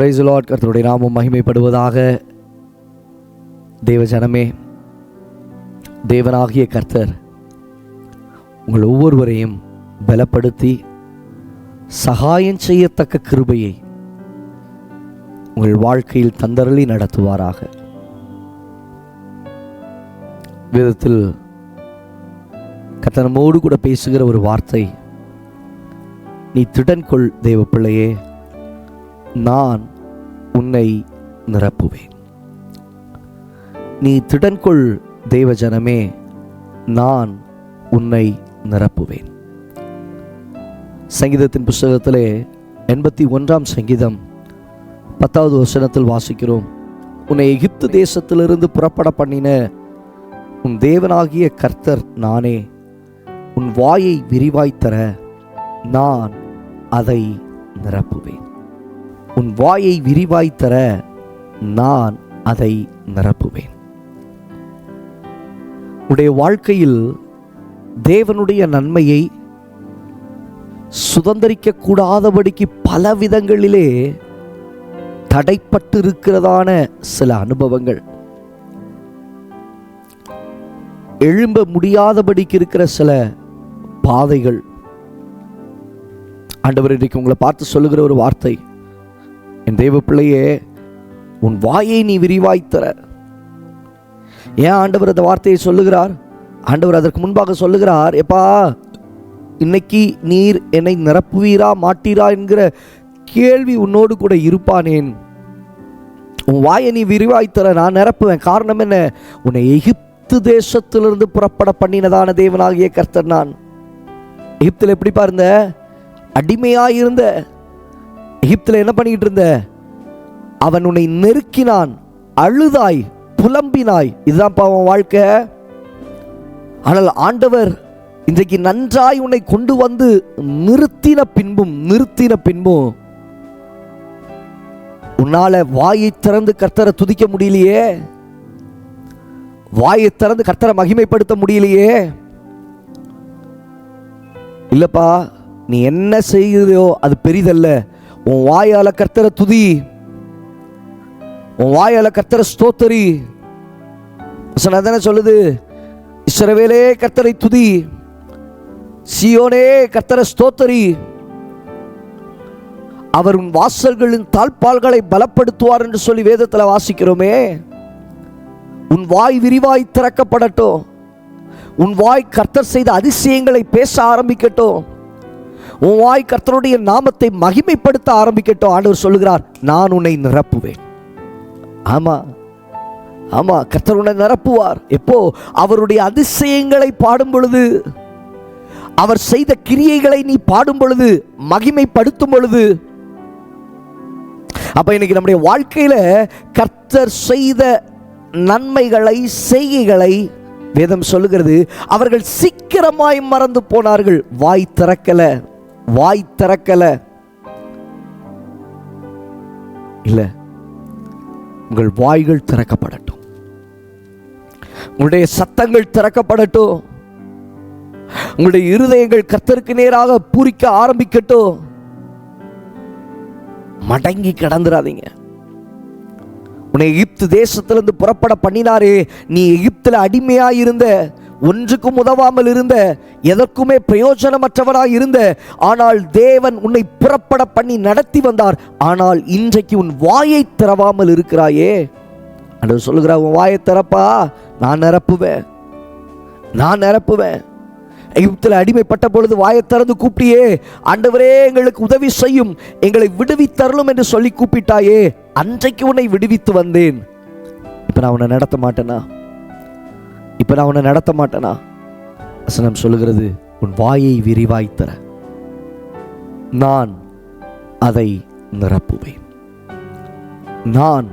Price Lord கர்த்தருடைய நாமம் மகிமைப்படுவதாக. தேவ ஜனமே தேவனாகிய கர்த்தர் உங்கள் ஒவ்வொருவரையும் பலப்படுத்தி சகாயம் செய்யத்தக்க கிருபையை உங்கள் வாழ்க்கையில் தந்தரளி நடத்துவாராக. விதத்தில் கத்தனமோடு கூட பேசுகிற ஒரு வார்த்தை நீ திடன்கொள் தேவ பிள்ளையே நான் உன்னை நிரப்புவேன். நீ திடன்கொள் தேவஜனமே தேவ ஜனமே நான் உன்னை நிரப்புவேன். சங்கீதத்தின் புஸ்தகத்திலே எண்பத்தி ஒன்றாம் சங்கீதம் பத்தாவது வசனத்தில் வாசிக்கிறோம். உன்னை எகிப்து தேசத்திலிருந்து புறப்பட பண்ணின உன் தேவனாகிய கர்த்தர் நானே. உன் வாயை விரிவாய்த்தர நான் அதை நிரப்புவேன். உன் வாயை விரிவாய்த்தர நான் அதை நிரப்புவேன். உடைய வாழ்க்கையில் தேவனுடைய நன்மையை சுதந்திரிக்க கூடாதபடிக்கு பல விதங்களிலே தடைப்பட்டு இருக்கிறதான சில அனுபவங்கள். எழும்ப முடியாதபடிக்கு இருக்கிற சில பாதைகள். ஆண்டவர் இன்றைக்கு உங்களை பார்த்து சொல்லுகிற ஒரு வார்த்தை. என் தேவ பிள்ளையே உன் வாயை நீ விரிவாய்த்தர ஏன் ஆண்டவர் அந்த வார்த்தையை சொல்லுகிறார்? ஆண்டவர் அதற்கு முன்பாக சொல்லுகிறார் எப்பா இன்னைக்கு நீர் என்னை நிரப்புவீரா மாட்டீரா என்கிற கேள்வி உன்னோடு கூட இருப்பானேன். உன் வாயை நீ விரிவாய்த்தர நான் நிரப்புவேன். காரணம் என்ன? உன்னை எகிப்து தேசத்திலிருந்து புறப்பட பண்ணினதான தேவனாகிய கர்த்தர் நான். எகிப்தில் எப்படி பாருந்த அடிமையாக இருந்த எகிப்தில் என்ன பண்ணிக்கிட்டு இருந்த? அவன் உன்னை நெருக்கினான் அழுதாய் புலம்பினாய். இதுதான் பாவம் வாழ்க்கை. ஆனால் ஆண்டவர் இன்றைக்கு நன்றாய் உன்னை கொண்டு வந்து நிறுத்தின பின்பும் நிறுத்தின பின்பும் உன்னால வாயை திறந்து கர்த்தரை துதிக்க முடியலையே? வாயை திறந்து கர்த்தரை மகிமைப்படுத்த முடியலையே? இல்லப்பா நீ என்ன செய்கிறோ அது பெரிதல்ல. உன் வாயால கர்த்தரை துதி. உன் வாயால கர்த்தரை ஸ்தோத்தரி. தானே சொல்லுது? இஸ்ரவேலே கர்த்தரை துதி. சியோனே கர்த்தரை ஸ்தோத்தரி. அவர் உன் வாசல்களின் தாழ்பால்களை பலப்படுத்துவார் என்று சொல்லி வேதத்தில் வாசிக்கிறோமே. உன் வாய் விரிவாய் திறக்கப்படட்டும். உன் வாய் கர்த்தர் செய்த அதிசயங்களை பேச ஆரம்பிக்கட்டும். உன் வாய் கர்த்தருடைய நாமத்தை மகிமைப்படுத்த ஆரம்பிக்கட்டும் ஆண்டவர் சொல்லுகிறார் நான் உன்னை நிரப்புவேன். ஆமா. ஆமா கர்த்தர் உன்னை நிரப்புவார். எப்போ? அவருடைய அதிசயங்களை பாடும் பொழுது அவர் செய்த கிரியைகளை நீ பாடும் பொழுது மகிமைப்படுத்தும் பொழுது. அப்ப இன்னைக்கு நம்முடைய வாழ்க்கையில கர்த்தர் செய்த நன்மைகளை செய்கைகளை வேதம் சொல்லுகிறது அவர்கள் சீக்கிரமாய் மறந்து போனார்கள் வாய் திறக்கல. வாய் திறக்கல. இல்ல உங்கள் வாய்கள் திறக்கப்படட்டும். உங்களுடைய சத்தங்கள் திறக்கப்படட்டும். உங்களுடைய இருதயங்கள் கத்தருக்கு நேராக பூரிக்க ஆரம்பிக்கட்டும். மடங்கி கிடந்துடாதீங்க உன்னை எகிப்து தேசத்திலிருந்து புறப்பட பண்ணினாரே நீ எகிப்தில் அடிமையாக இருந்த ஒன்றுக்கும் உதவாமல் இருந்த எதற்குமே பிரயோஜனமற்றவராய் இருந்த ஆனால் தேவன் உன்னை புறப்பட பண்ணி நடத்தி வந்தார். ஆனால் இன்றைக்கு உன் வாயை திறவாமல் இருக்கிறாயே. அன்று சொல்லுகிறா உன் வாயை திறப்பா? நான் நிரப்புவேன். நான் நிரப்புவேன். எகிப்தில் அடிமைப்பட்ட பொழுது வாயை திறந்து கூப்பிட்டியே. ஆண்டவரே எங்களுக்கு உதவி செய்யும். எங்களை விடுவித்தரலும் என்று சொல்லி கூப்பிட்டாயே. அன்றைக்கு உன்னை விடுவித்து வந்தேன். இப்போ நான் உன்னை நடத்த மாட்டேனா? இப்போ நான் உன்னை நடத்த மாட்டேனா? வசனம் சொல்லுகிறது உன் வாயை விரிவாய்த்தர நான் அதை நிரப்புவேன். நான்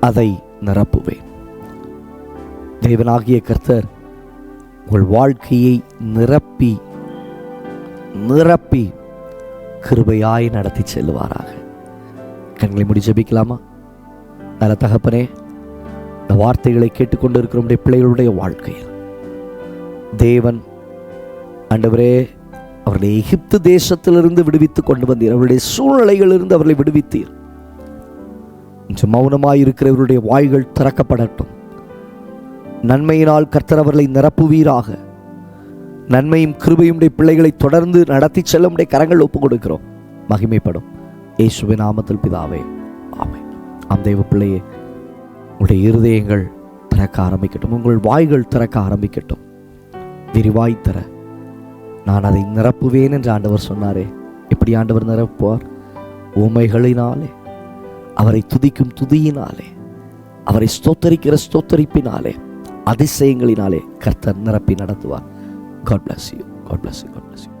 அதை நிரப்புவேன். தேவனாகிய கர்த்தர் உங்கள் வாழ்க்கையை நிரப்பி நிரப்பி கிருபையாய் நடத்தி செல்வாராக கண்களை முடி ஜபிக்கலாமா? நல்ல தகப்பனே இந்த வார்த்தைகளை கேட்டுக்கொண்டிருக்கிற நம்முடைய பிள்ளைகளுடைய வாழ்க்கையில். தேவன் ஆண்டவரே அவர்களை எகிப்து தேசத்திலிருந்து விடுவித்து கொண்டு வந்தீர். அவருடைய சூழ்நிலைகளிலிருந்து அவர்களை விடுவித்தீர். இன்று மௌனமாக இருக்கிறவருடைய வாய்கள் திறக்கப்படட்டும். நன்மையினால் கர்த்தர் அவர்களை நிரப்புவீராக. நன்மையும் கிருபையுடைய பிள்ளைகளை தொடர்ந்து நடத்தி செல்ல உடைய கரங்கள் ஒப்புக் கொடுக்கிறோம். மகிமைப்படும். இயேசுவின் நாமத்தில் பிதாவே ஆமை ஆம் தெய்வ பிள்ளையே உங்களுடைய இருதயங்கள் திறக்க ஆரம்பிக்கட்டும். உங்கள் வாய்கள் திறக்க ஆரம்பிக்கட்டும். விரிவாய் தர. நான் அதை நிரப்புவேன் என்று ஆண்டவர் சொன்னாரே. எப்படி ஆண்டவர் நிரப்புவார்? உமைகளினாலே அவரை துதிக்கும் துதியினாலே அவரை ஸ்தோத்தரிக்கிற ஸ்தோத்தரிப்பினாலே அதிசயங்களினாலே கர்த்தர் நிரப்பி நடத்துவார். God bless you God bless you God bless you